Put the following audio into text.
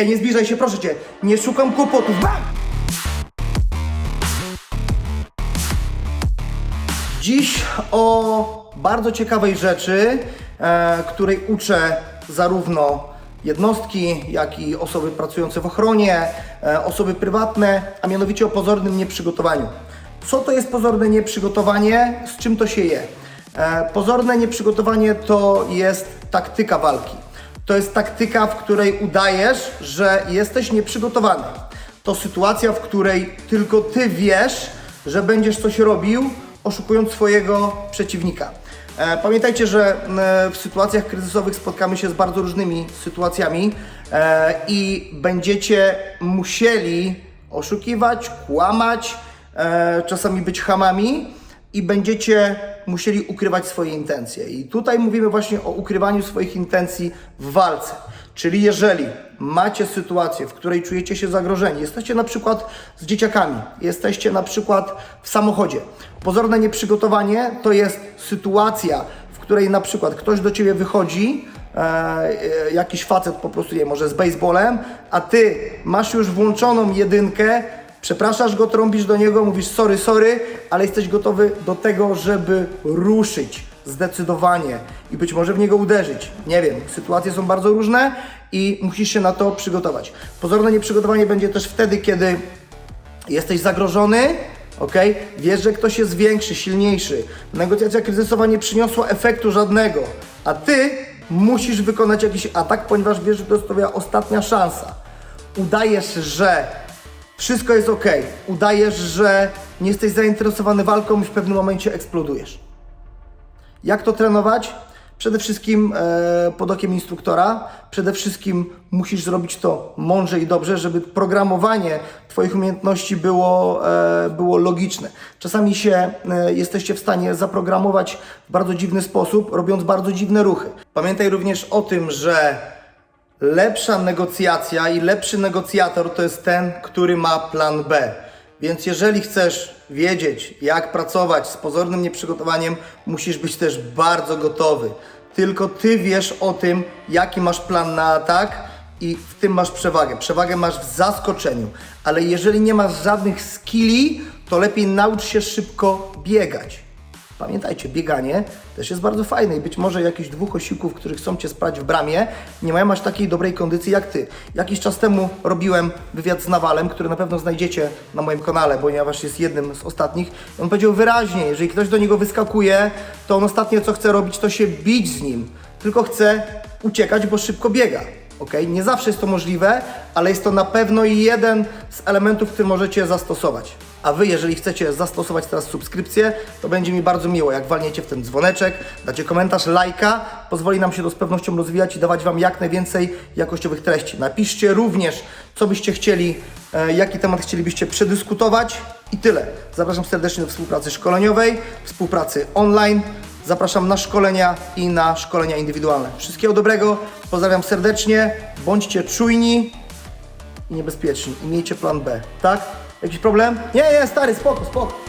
Ej, nie zbliżaj się, proszę cię. Nie szukam kłopotów. Bam! Dziś o bardzo ciekawej rzeczy, e, której uczę zarówno jednostki, jak i osoby pracujące w ochronie, e, osoby prywatne, a mianowicie o pozornym nieprzygotowaniu. Co to jest pozorne nieprzygotowanie? Z czym to się je? E, pozorne nieprzygotowanie to jest taktyka walki. To jest taktyka, w której udajesz, że jesteś nieprzygotowany. To sytuacja, w której tylko ty wiesz, że będziesz coś robił, oszukując swojego przeciwnika. E, Pamiętajcie, że e, w sytuacjach kryzysowych spotkamy się z bardzo różnymi sytuacjami e, i będziecie musieli oszukiwać, kłamać, czasami być hamami i będziecie musieli ukrywać swoje intencje. I tutaj mówimy właśnie o ukrywaniu swoich intencji w walce. Czyli jeżeli macie sytuację, w której czujecie się zagrożeni, jesteście na przykład z dzieciakami, jesteście na przykład w samochodzie. Pozorne nieprzygotowanie to jest sytuacja, w której na przykład ktoś do ciebie wychodzi, e, e, jakiś facet po prostu, nie może z baseballem, a ty masz już włączoną jedynkę, przepraszasz go, trąbisz do niego, mówisz sorry, sorry, ale jesteś gotowy do tego, żeby ruszyć zdecydowanie i być może w niego uderzyć. Nie wiem, sytuacje są bardzo różne i musisz się na to przygotować. Pozorne nieprzygotowanie będzie też wtedy, kiedy jesteś zagrożony, ok? Wiesz, że ktoś jest większy, silniejszy. Negocjacja kryzysowa nie przyniosła efektu żadnego, a ty musisz wykonać jakiś atak, ponieważ wiesz, że to jest twoja ostatnia szansa. Udajesz, że wszystko jest ok. Udajesz, że nie jesteś zainteresowany walką i w pewnym momencie eksplodujesz. Jak to trenować? Przede wszystkim e, pod okiem instruktora. Przede wszystkim musisz zrobić to mądrze i dobrze, żeby programowanie Twoich umiejętności było, e, było logiczne. Czasami się e, jesteście w stanie zaprogramować w bardzo dziwny sposób, robiąc bardzo dziwne ruchy. Pamiętaj również o tym, że lepsza negocjacja i lepszy negocjator to jest ten, który ma plan B. Więc jeżeli chcesz wiedzieć, jak pracować z pozornym nieprzygotowaniem, musisz być też bardzo gotowy. Tylko ty wiesz o tym, jaki masz plan na atak i w tym masz przewagę. Przewagę masz w zaskoczeniu, ale jeżeli nie masz żadnych skilli, to lepiej naucz się szybko biegać. Pamiętajcie, bieganie też jest bardzo fajne i być może jakichś dwóch osiłków, którzy chcą Cię spać w bramie, nie mają aż takiej dobrej kondycji jak Ty. Jakiś czas temu robiłem wywiad z Nawalem, który na pewno znajdziecie na moim kanale, ponieważ jest jednym z ostatnich. On powiedział wyraźnie, jeżeli ktoś do niego wyskakuje, to on ostatnie co chce robić, to się bić z nim. Tylko chce uciekać, bo szybko biega. Ok, nie zawsze jest to możliwe, ale jest to na pewno jeden z elementów, który możecie zastosować. A Wy, jeżeli chcecie zastosować teraz subskrypcję, to będzie mi bardzo miło, jak walniecie w ten dzwoneczek, dacie komentarz, lajka, pozwoli nam się to z pewnością rozwijać i dawać Wam jak najwięcej jakościowych treści. Napiszcie również, co byście chcieli, e, jaki temat chcielibyście przedyskutować i tyle. Zapraszam serdecznie do współpracy szkoleniowej, współpracy online. Zapraszam na szkolenia i na szkolenia indywidualne. Wszystkiego dobrego, pozdrawiam serdecznie, bądźcie czujni i niebezpieczni i miejcie plan B, tak? Jakiś problem? Nie, nie, stary, spoko, spoko.